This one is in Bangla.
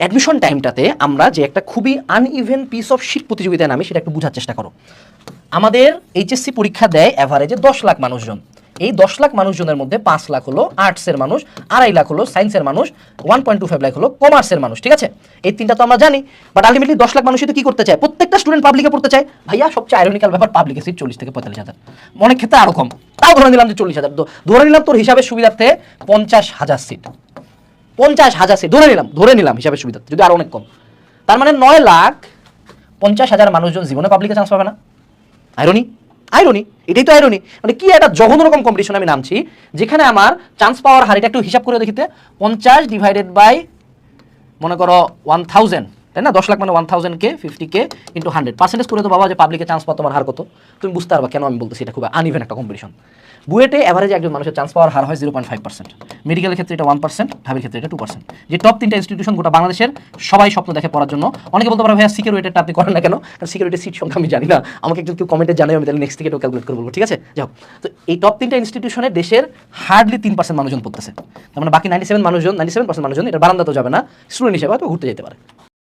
অ্যাডমিশন টাইমটাতে আমরা যে একটা খুবই আনইভেন পিস অফ শিট প্রতিযোগিতায় নামি, সেটা একটু বোঝার চেষ্টা করো। আমাদের এইচএসসি পরীক্ষা দেয় অ্যাভারেজে দশ লাখ মানুষজন। এই দশ লাখ মানুষজনের মধ্যে পাঁচ লাখ হলো আর্টসের মানুষ, আড়াই লাখ হলো সায়েন্সের মানুষ one point two five lakh হলো কমার্সের মানুষ, ঠিক আছে? এই তিনটা তো আমরা জানি বাট আলটিমেটলি দশ লাখ মানুষই তো কি করতে চায়? প্রত্যেকটা স্টুডেন্ট পাবলিকে পড়তে চায়। ভাইয়া, সবচেয়ে আইরনিক্যাল ব্যাপার পাবলিকে সিট চল্লিশ থেকে পঁয়তাল্লিশ হাজার। অনেক ক্ষেত্রে আরও কম। তাও ধরে নিলাম যে চল্লিশ হাজার। ধরে নিলাম তোর হিসাবের সুবিধার্থে পঞ্চাশ হাজার সিট পঞ্চাশ হাজার সিট ধরে নিলাম ধরে নিলাম হিসাবে সুবিধা যদি আরও অনেক কম। তার মানে নয় লাখ পঞ্চাশ হাজার মানুষজন জীবনে পাবলিকে চান্স পাবে না। আইরনি আইরনি এটাই তো আইরনি মানে কি একটা জঘন্য রকম কম্পিটিশন আমি নামছি, যেখানে আমার চান্স পাওয়ার হার এটা একটু হিসাব করে দেখিতে, পঞ্চাশ ডিভাইডেড বাই মনে করো ওয়ান থাউজেন্ড তাই না? দশ লাখ মানে ওয়ান থাউজেন্ড কে ফিফটি কে ইন্টু হান্ড্রেড পার্সেন্টেজ করে তো বাবা যে পাবলিকে চান্স পাওয়া তোমার হার কত? তুমি বুঝতে পারবা কেন আমি বলতেছি এটা খুব আনইভেন একটা কম্পিটিশন বুয়েটে অ্যাভারেজে একজন মানুষের চান্স পাওয়ার হার হয় জিরো পয়েন্ট ফাইভ পার্সেন্ট মেডিকেলের ক্ষেত্রে এটা ওয়ান পার্সেন্ট ঢাবির ক্ষেত্রে এটা টু পার্সেন্ট যে টপ তিনটা ইনস্টিটিউশন গোটা বাংলাদেশের সবাই স্বপ্ন দেখে পড়ার জন্য, অনেকে বলতে পারে, ভাইয়া সিকিউরিটিটা আপনি করেন না কেন? কারণ সিকিউরিটির সিট সংখ্যা আমি জানি না। আমাকে একজন কেউ কমেন্টে জানাই আমি তাহলে নেক্সট থেকে ক্যালকুলেট করে বলব, ঠিক আছে? যাও তো এই টপ তিনটা ইনস্টিটিউশনে দেশের হার্ডলি তিন পার্সেন্ট মানুষজন পড়তেছে। তার মানে বাকি নাইনটি সেভেন মানুষজন নাইনটি সেভেন পার্সেন্ট মানুষজন, এটা বারান্দাতেও যাবে না স্টুডেন্ট হিসেবে হয়তো ঘুরতে যেতে পারে।